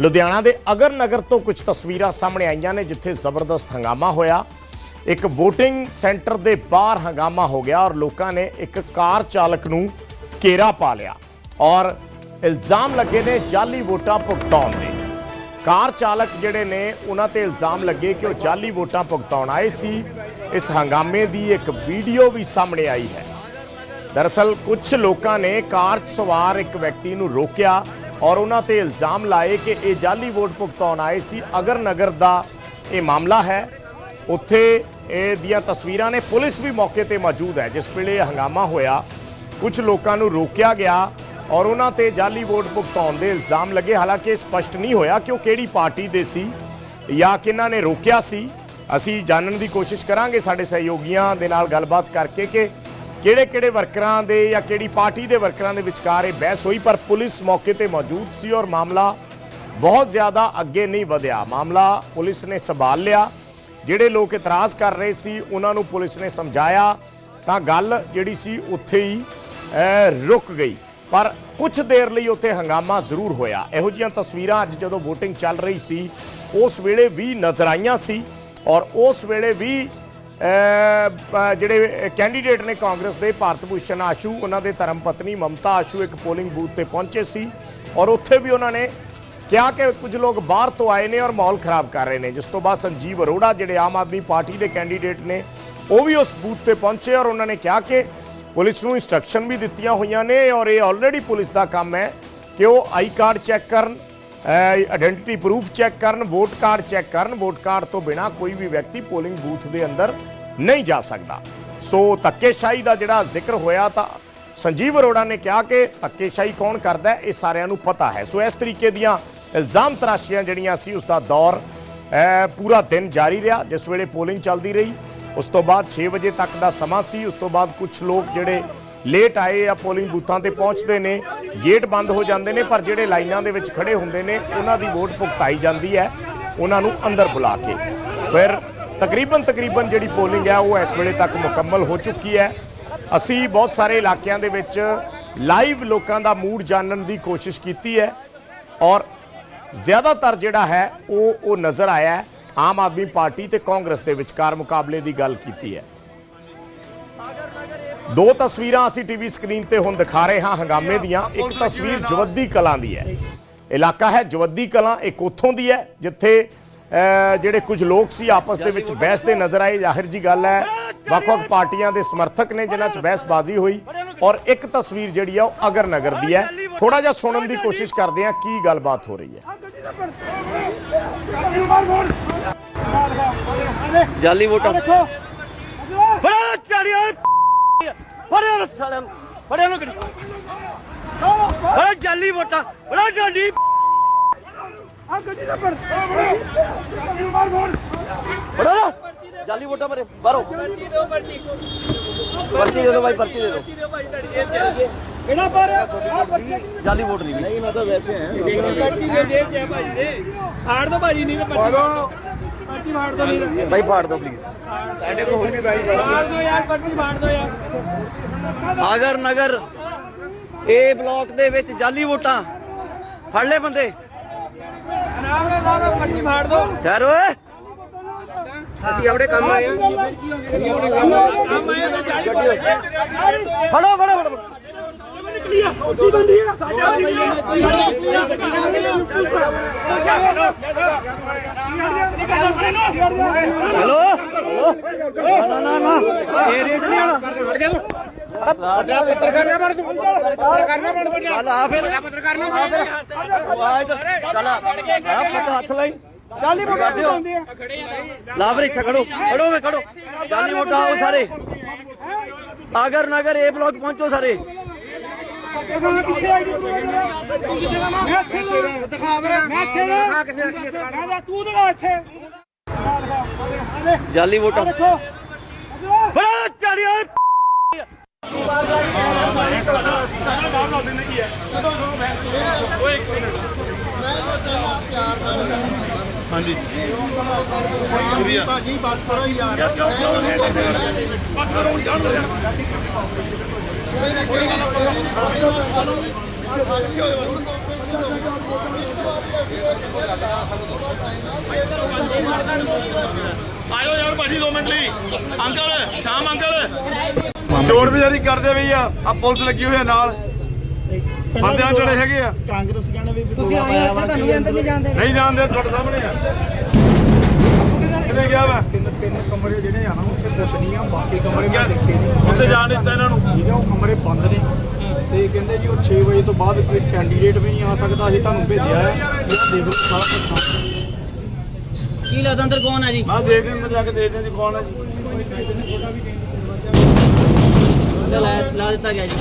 ਲੁਧਿਆਣਾ ਦੇ ਅਗਰ ਨਗਰ ਤੋਂ ਕੁਝ ਤਸਵੀਰਾਂ ਸਾਹਮਣੇ ਆਈਆਂ ਨੇ ਜਿੱਥੇ ਜ਼ਬਰਦਸਤ ਹੰਗਾਮਾ ਹੋਇਆ। ਇੱਕ VOTING ਸੈਂਟਰ ਦੇ ਬਾਹਰ ਹੰਗਾਮਾ ਹੋ ਗਿਆ ਔਰ ਲੋਕਾਂ ਨੇ ਇੱਕ ਕਾਰ ਚਾਲਕ ਨੂੰ ਘੇਰਾ ਪਾ ਲਿਆ ਔਰ ਇਲਜ਼ਾਮ ਲੱਗੇ ਨੇ ਜਾਲੀ ਵੋਟਾਂ ਭੁਗਤਾਉਣ ਦੇ। ਕਾਰ ਚਾਲਕ ਜਿਹੜੇ ਨੇ, ਉਹਨਾਂ ਤੇ ਇਲਜ਼ਾਮ ਲੱਗੇ ਕਿ ਉਹ ਜਾਲੀ ਵੋਟਾਂ ਭੁਗਤਾਉਣ ਆਏ ਸੀ। ਇਸ ਹੰਗਾਮੇ ਦੀ ਇੱਕ ਵੀਡੀਓ ਵੀ ਸਾਹਮਣੇ ਆਈ ਹੈ। ਦਰਅਸਲ ਕੁਝ ਲੋਕਾਂ ਨੇ ਕਾਰ 'ਚ ਸਵਾਰ ਇੱਕ ਵਿਅਕਤੀ ਨੂੰ ਰੋਕਿਆ ਔਰ ਉਹਨਾਂ ਤੇ ਇਲਜ਼ਾਮ ਲਾਏ ਕਿ ਇਹ ਜਾਲੀ ਵੋਟ ਭੁਗਤਾਉਣ ਆਏ ਸੀ। ਅਗਰ ਨਗਰ ਦਾ ਇਹ ਮਾਮਲਾ ਹੈ, ਉੱਥੇ ਇਹ ਦੀਆਂ ਤਸਵੀਰਾਂ ਨੇ। ਪੁਲਿਸ ਵੀ ਮੌਕੇ ਤੇ ਮੌਜੂਦ ਹੈ, ਜਿਸ ਵੇਲੇ ਇਹ ਹੰਗਾਮਾ ਹੋਇਆ, ਕੁਝ ਲੋਕਾਂ ਨੂੰ ਰੋਕਿਆ ਗਿਆ ਔਰ ਉਹਨਾਂ ਤੇ ਜਾਲੀ ਵੋਟ ਭੁਗਤਾਉਣ ਦੇ ਇਲਜ਼ਾਮ ਲੱਗੇ। ਹਾਲਾਂਕਿ ਇਹ ਸਪਸ਼ਟ ਨਹੀਂ ਹੋਇਆ ਕਿ ਉਹ ਕਿਹੜੀ ਪਾਰਟੀ ਦੇ ਸੀ ਜਾਂ ਕਿਹਨਾਂ ਨੇ ਰੋਕਿਆ ਸੀ। ਅਸੀਂ ਜਾਣਨ ਦੀ ਕੋਸ਼ਿਸ਼ ਕਰਾਂਗੇ ਸਾਡੇ ਸਹਿਯੋਗੀਆਂ ਦੇ ਨਾਲ ਗੱਲਬਾਤ ਕਰਕੇ ਕਿ ਕਿਹੜੇ ਕਿਹੜੇ ਵਰਕਰਾਂ ਦੇ ਜਾਂ ਕਿਹੜੀ ਪਾਰਟੀ ਦੇ ਵਰਕਰਾਂ ਦੇ ਵਿਚਕਾਰ ਇਹ ਬਹਿਸ ਹੋਈ, ਪਰ ਪੁਲਿਸ ਮੌਕੇ ਤੇ ਮੌਜੂਦ ਸੀ ਔਰ ਮਾਮਲਾ ਬਹੁਤ ਜ਼ਿਆਦਾ ਅੱਗੇ ਨਹੀਂ ਵਧਿਆ। ਮਾਮਲਾ ਪੁਲਿਸ ਨੇ ਸੰਭਾਲ ਲਿਆ। ਜਿਹੜੇ ਲੋਕ ਇਤਰਾਜ਼ ਕਰ ਰਹੇ ਸੀ, ਉਹਨਾਂ ਨੂੰ ਪੁਲਿਸ ਨੇ ਸਮਝਾਇਆ। ਤਾਂ ਗੱਲ ਜਿਹੜੀ ਸੀ, ਉੱਥੇ ਹੀ ਰੁਕ ਗਈ। ਪਰ ਕੁਝ ਦੇਰ ਲਈ ਉੱਥੇ ਹੰਗਾਮਾ ਜ਼ਰੂਰ ਹੋਇਆ। ਇਹੋ ਜਿਹੀਆਂ ਤਸਵੀਰਾਂ ਅੱਜ ਜਦੋਂ VOTING ਚੱਲ ਰਹੀ ਸੀ, ਉਸ ਵੇਲੇ ਵੀ ਨਜ਼ਰ ਆਈਆਂ ਸੀ ਔਰ ਉਸ ਵੇਲੇ ਵੀ ਜਿਹੜੇ ਕੈਂਡੀਡੇਟ ਨੇ ਕਾਂਗਰਸ ਦੇ ਭਾਰਤ ਭੂਸ਼ਣ ਆਸ਼ੂ, ਉਹਨਾਂ ਦੇ ਧਰਮ ਪਤਨੀ ਮਮਤਾ ਆਸ਼ੂ ਇੱਕ ਪੋਲਿੰਗ ਬੂਥ ਤੇ ਪਹੁੰਚੇ ਸੀ ਔਰ ਉੱਥੇ ਵੀ ਉਹਨਾਂ ਨੇ ਕਿਹਾ ਕਿ ਕੁਝ ਲੋਕ ਬਾਹਰ ਤੋਂ ਆਏ ਨੇ ਔਰ ਮਾਹੌਲ ਖਰਾਬ ਕਰ ਰਹੇ ਨੇ। ਜਿਸ ਤੋਂ ਬਾਅਦ ਸੰਜੀਵ ਅਰੋੜਾ, ਜਿਹੜੇ ਆਮ ਆਦਮੀ ਪਾਰਟੀ ਦੇ ਕੈਂਡੀਡੇਟ ਨੇ, ਉਹ ਵੀ ਉਸ ਬੂਥ ਤੇ ਪਹੁੰਚੇ ਔਰ ਉਹਨਾਂ ਨੇ ਕਿਹਾ ਕਿ ਪੁਲਿਸ ਨੂੰ ਇਨਸਟਰਕਸ਼ਨ ਵੀ ਦਿੱਤੀਆਂ ਹੋਈਆਂ ਨੇ ਔਰ ਇਹ ਆਲਰੇਡੀ ਪੁਲਿਸ ਦਾ ਕੰਮ ਹੈ ਕਿ ਉਹ ਆਈ ਕਾਰਡ ਚੈੱਕ ਕਰਨ ਆਇਡੈਂਟੀਟੀ ਪ੍ਰੂਫ ਚੈੱਕ ਕਰਨ ਵੋਟ ਕਾਰਡ ਚੈੱਕ ਕਰਨ ਵੋਟ ਕਾਰਡ ਤੋਂ ਬਿਨਾ ਕੋਈ ਵੀ ਵਿਅਕਤੀ ਪੋਲਿੰਗ ਬੂਥ ਦੇ ਅੰਦਰ ਨਹੀਂ ਜਾ ਸਕਦਾ। ਸੋ ਧੱਕੇਸ਼ਾਹੀ ਦਾ ਜਿਹੜਾ ਜ਼ਿਕਰ ਹੋਇਆ ਤਾਂ ਸੰਜੀਵ ਅਰੋੜਾ ਨੇ ਕਿਹਾ ਕਿ ਧੱਕੇਸ਼ਾਹੀ ਕੌਣ ਕਰਦਾ ਇਹ ਸਾਰਿਆਂ ਨੂੰ ਪਤਾ ਹੈ। ਸੋ ਇਸ ਤਰੀਕੇ ਦੀਆਂ ਇਲਜ਼ਾਮ ਤਰਾਸ਼ੀਆਂ ਜਿਹੜੀਆਂ ਸੀ ਉਸ ਦਾ ਦੌਰ ਪੂਰਾ ਦਿਨ ਜਾਰੀ ਰਿਹਾ, ਜਿਸ ਵੇਲੇ ਪੋਲਿੰਗ ਚੱਲਦੀ ਰਹੀ। ਉਸ ਤੋਂ ਬਾਅਦ 6 ਵਜੇ ਤੱਕ ਦਾ ਸਮਾਂ ਸੀ, ਉਸ ਤੋਂ ਬਾਅਦ ਕੁਝ ਲੋਕ ਜਿਹੜੇ ਲੇਟ ਆਏ ਆ ਪੋਲਿੰਗ ਬੂਥਾਂ ਤੇ ਪਹੁੰਚਦੇ ਨੇ ਗੇਟ ਬੰਦ ਹੋ ਜਾਂਦੇ ਨੇ, ਪਰ ਜਿਹੜੇ ਲਾਈਨਾਂ ਦੇ ਵਿੱਚ ਖੜੇ ਹੁੰਦੇ ਨੇ, ਉਹਨਾਂ ਦੀ ਵੋਟ ਭੁਗਤਾਈ ਜਾਂਦੀ ਹੈ, ਉਹਨਾਂ ਨੂੰ ਅੰਦਰ ਬੁਲਾ ਕੇ। ਫਿਰ ਤਕਰੀਬਨ ਤਕਰੀਬਨ ਜਿਹੜੀ ਪੋਲਿੰਗ ਹੈ, ਉਹ ਇਸ ਵੇਲੇ ਤੱਕ ਮੁਕੰਮਲ ਹੋ ਚੁੱਕੀ ਹੈ। ਅਸੀਂ ਬਹੁਤ ਸਾਰੇ ਇਲਾਕਿਆਂ ਦੇ ਵਿੱਚ ਲਾਈਵ ਲੋਕਾਂ ਦਾ ਮੂਡ ਜਾਣਨ ਦੀ ਕੋਸ਼ਿਸ਼ ਕੀਤੀ ਹੈ ਔਰ ਜ਼ਿਆਦਾਤਰ ਜਿਹੜਾ ਹੈ, ਉਹ ਉਹ ਨਜ਼ਰ ਆਇਆ ਆਮ ਆਦਮੀ ਪਾਰਟੀ ਤੇ ਕਾਂਗਰਸ ਦੇ ਵਿਚਕਾਰ ਮੁਕਾਬਲੇ ਦੀ ਗੱਲ ਕੀਤੀ ਹੈ। ਦੋ ਤਸਵੀਰਾਂ ਅਸੀਂ ਟੀਵੀ ਸਕਰੀਨ ਤੇ ਹੁਣ ਦਿਖਾ ਰਹੇ ਹਾਂ ਹੰਗਾਮੇ ਦੀਆਂ। ਇੱਕ ਤਸਵੀਰ ਜਵੱਦੀ ਕਲਾਂ ਦੀ ਹੈ। ਇਲਾਕਾ ਹੈ ਜਵੱਦੀ ਕਲਾਂ ਇੱਕ ਉੱਥੋਂ ਦੀ ਹੈ ਜਿੱਥੇ ਜਿਹੜੇ ਕੁਝ ਲੋਕ ਸੀ ਆਪਸ ਦੇ ਵਿੱਚ ਬਹਿਸ ਦੇ ਨਜ਼ਰ ਆਏ। ਜ਼ਾਹਿਰ ਜੀ ਗੱਲ ਹੈ ਵੱਖ-ਵੱਖ ਪਾਰਟੀਆਂ ਦੇ ਸਮਰਥਕ ਨੇ ਜਿਨ੍ਹਾਂ 'ਚ ਬਹਿਸਬਾਜ਼ੀ ਹੋਈ। ਔਰ ਇੱਕ ਤਸਵੀਰ ਜਿਹੜੀ ਆ ਉਹ ਅਗਰ ਨਗਰ ਦੀ ਹੈ। ਥੋੜਾ ਜਿਹਾ ਸੁਣਨ ਦੀ ਕੋਸ਼ਿਸ਼ ਕਰਦੇ ਹਾਂ ਕੀ ਗੱਲਬਾਤ ਹੋ ਰਹੀ ਹੈ। ਜਾਲੀ ਵੋਟਾਂ। ਬੜਾ ਸਾਲਿਆਂ ਨੂੰ ਬੜਾ ਨੂੰ ਗੱਡੀ। ਬੜਾ ਜਾਲੀ ਵੋਟਾਂ ਬੜਾ ਜਾਲੀ ਆ ਗੱਡੀ ਦਾ ਪਰ ਬੜਾ ਜਾਲੀ ਵੋਟਾਂ ਮਰੇ ਬਾਹਰੋਂ ਪਰਚੀ ਦੇ ਦਿਓ ਭਾਈ ਪਰਚੀ ਦੇ ਦਿਓ। ਕਿਹੜਾ ਪਰ ਆ ਬੱਚੇ ਜਾਲੀ ਵੋਟ ਨਹੀਂ। ਨਹੀਂ ਮੈਂ ਤਾਂ ਵੈਸੇ ਆਇਆ ਪਰਚੀ ਦੇ ਜੇਬ ਚ ਭਾਜੀ ਦੇ। ਫਾੜ ਦੋ ਭਾਜੀ ਨਹੀਂ ਤਾਂ ਪਰਚੀ ਪਰਚੀ ਫਾੜ ਦੋ ਨਹੀਂ ਭਾਈ ਫਾੜ ਦਿਓ ਪਲੀਜ਼ ਸਾਡੇ ਕੋਲ ਹੋਰ ਵੀ ਭਾਈ ਫਾੜ ਦੋ ਯਾਰ ਪਰਚੀ ਫਾੜ ਦੋ ਯਾਰ। ਆਗਰ ਨਗਰ ਏ ਬਲਾਕ ਦੇ ਵਿੱਚ ਜਾਲੀ ਵੋਟਾਂ। ਫੜ ਲੈ ਬੰਦੇ। ਨਾਮ ਨਾਲ ਨਾਮ ਪਰਚੀ ਫਾੜ ਦੋ ਠਹਿਰ ਓਏ। ਅਸੀਂ ਆਪਣੇ ਕੰਮ ਆਏ ਆ। ਆਪਣੇ ਕੰਮ ਆਏ ਆ ਜਾਲੀ ਫੜੋ ਫੜੋ ਫੜੋ ਆ ਉੱਚੀ ਬੰਦੀ ਆ। ਸਾਡੇ ਹੈਲੋ? ਨਾ ਨਾ ਨਾ ਏਰੀਆ ਚ ਨਹੀਂ ਆਣਾ ਕਰਨਾ ਪੜ ਤੂੰ ਕਰਨਾ ਪੜ ਤੂੰ ਚੱਲ ਆ ਫਿਰ। ਪੱਤਰਕਾਰ ਨਾ ਆਵਾਜ਼ ਚੱਲ ਆ। ਪਤਾ ਹੱਥ ਲਈ। ਜਾਲੀ ਬੋਟਾ ਹੁੰਦੀ ਆ। ਲਾ ਫਿਰ ਇੱਥੇ ਖੜੋ। ਖੜੋ ਵੇ ਖੜੋ। ਜਾਲੀ ਮੋਟਾ ਆਓ ਸਾਰੇ। ਆਗਰ ਨਗਰ ਏ ਬਲਾਕ ਪਹੁੰਚੋ ਸਾਰੇ। ਕਿੱਥੇ ਆਈ ਮੈਂ ਇੱਥੇ ਦਿਖਾ ਵੀਰੇ ਮੈਂ ਇੱਥੇ ਦਿਖਾ ਕਿਸੇ ਤੂੰ ਦਿਖਾ ਇੱਥੇ। ਜਾਲੀ ਵੋਟਾਂ। ਦੇਖੋ। ਬੜਾ ਚਾੜੀਆਂ ਭਾਜੀ ਬਸ ਕਰੋ ਯਾਰ ਆਇਓ ਯਾਰ ਭਾਜੀ 2 ਮਿੰਟ ਲਈ। ਅੰਕਲ ਸ਼ਾਮ ਅੰਕਲ। ਚੋਰ ਬਜ਼ਾਰੀ ਕਰਦੇ ਵੀ ਆ। ਆ ਪੁਲਿਸ ਲੱਗੀ ਹੋਈ ਆ ਨਾਲ। ਬੰਦੇ ਆ ਜਿਹੜੇ ਹੈਗੇ ਆ। ਤੁਸੀਂ ਆਏ ਇੱਥੇ ਤੁਹਾਨੂੰ ਵੀ ਅੰਦਰ ਨਹੀਂ ਜਾਂਦੇ। ਨਹੀਂ ਜਾਣਦੇ ਤੁਹਾਡੇ ਸਾਹਮਣੇ ਆ। ਗਿਆ ਵਾ? ਤਿੰਨ ਕਮਰੇ ਜਿਹੜੇ ਆ ਨਾ ਉੱਥੇ ਨਹੀਂ ਆ ਬਾਕੀ ਕਮਰੇ ਮੈਂ ਦੇਖੇ ਨਹੀਂ। ਉੱਥੇ ਜਾਣ ਦਿੱਤਾ ਇਹਨਾਂ ਨੂੰ? ਉਹ ਕਮਰੇ ਬੰਦ ਨੇ। ਤੇ ਕਹਿੰਦੇ ਜੀ ਉਹ 6 ਵਜੇ ਤੋਂ ਬਾਅਦ ਕੋਈ ਕੈਂਡੀਡੇਟ ਵੀ ਨਹੀਂ ਆ ਸਕਦਾ ਅਸੀਂ ਤੁਹਾਨੂੰ ਭੇਜਿਆ ਹੈ। ਇਹ ਦੇਖ ਲਓ ਸਾਰਾ ਕੁਝ ਸਾਹਮਣੇ। ਕੀ ਲੱਗਦਾ ਅੰਦਰ ਕੌਣ ਹੈ ਜੀ? ਮੈਂ ਦੇ ਦੇ ਅੰਦਰ ਜਾ ਕੇ ਦੇ ਦੇ ਜੀ ਕੌਣ ਹੈ ਜੀ। ਲਾ ਲਾ ਦਿੱਤਾ ਗਿਆ ਜੀ।